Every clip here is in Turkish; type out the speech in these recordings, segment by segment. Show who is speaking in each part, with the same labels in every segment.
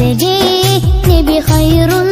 Speaker 1: سري نبي خير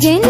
Speaker 2: Cennet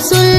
Speaker 1: ¡Sí!